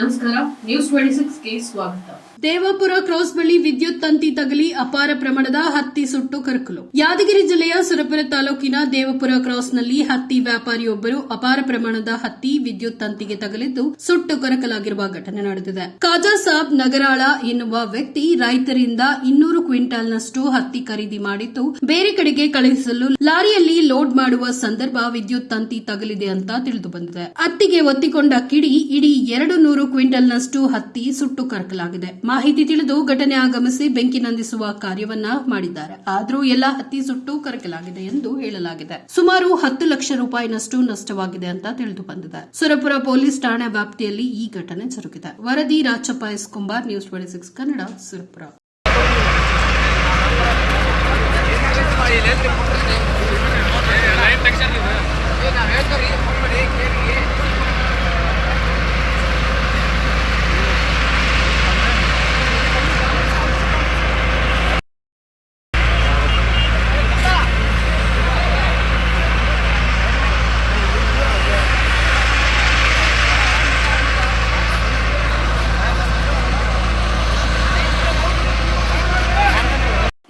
ನಮಸ್ಕಾರ news twenty ಸಿಕ್ಸ್ಗೆ ಸ್ವಾಗತ. Devapura cross ಬಳಿ ವಿದ್ಯುತ್ ತಂತಿ ತಗಲಿ ಅಪಾರ ಪ್ರಮಾಣದ ಹತ್ತಿ ಸುಟ್ಟು ಕರಕಲು. ಯಾದಗಿರಿ ಜಿಲ್ಲೆಯ ಸುರಪುರ ತಾಲೂಕಿನ ದೇವಪುರ ಕ್ರಾಸ್ನಲ್ಲಿ ಹತ್ತಿ ವ್ಯಾಪಾರಿಯೊಬ್ಬರು ಅಪಾರ ಪ್ರಮಾಣದ ಹತ್ತಿ ವಿದ್ಯುತ್ ತಂತಿಗೆ ತಗಲಿದ್ದು ಸುಟ್ಟು ಕರಕಲಾಗಿರುವ ಘಟನೆ ನಡೆದಿದೆ. ಕಾಜಾ ಸಾಬ್ ನಗರಾಳ ಎನ್ನುವ ವ್ಯಕ್ತಿ ರೈತರಿಂದ ಇನ್ನೂರು ಕ್ವಿಂಟಾಲ್ನಷ್ಟು ಹತ್ತಿ ಖರೀದಿ ಮಾಡಿದ್ದು ಬೇರೆ ಕಡೆಗೆ ಕಳುಹಿಸಲು ಲಾರಿಯಲ್ಲಿ ಲೋಡ್ ಮಾಡುವ ಸಂದರ್ಭ ವಿದ್ಯುತ್ ತಂತಿ ತಗಲಿದೆ ಅಂತ ತಿಳಿದು ಬಂದಿದೆ. ಹತ್ತಿಗೆ ಒತ್ತಿಕೊಂಡ ಕಿಡಿ ಇಡೀ ಎರಡು ಕ್ವಿಂಟಲ್ನಷ್ಟು ಹತ್ತಿ ಸುಟ್ಟು ಕರಕಲಾಗಿದೆ. ಮಾಹಿತಿ ತಿಳಿದು ಘಟನೆ ಆಗಮಿಸಿ ಬೆಂಕಿ ನಂದಿಸುವ ಕಾರ್ಯವನ್ನ ಮಾಡಿದ್ದಾರೆ. ಆದರೂ ಎಲ್ಲ ಹತ್ತಿ ಸುಟ್ಟು ಕರಕಲಾಗಿದೆ ಎಂದು ಹೇಳಲಾಗಿದೆ. ಸುಮಾರು ಹತ್ತು ಲಕ್ಷ ರೂಪಾಯಿನಷ್ಟು ನಷ್ಟವಾಗಿದೆ ಅಂತ ತಿಳಿದು ಬಂದಿದೆ. ಸುರಪುರ ಪೊಲೀಸ್ ಠಾಣೆ ವ್ಯಾಪ್ತಿಯಲ್ಲಿ ಈ ಘಟನೆ ಜರುಗಿದೆ. ವರದಿ Rajappa S Kumbar, news twenty six Kannada, Surapura.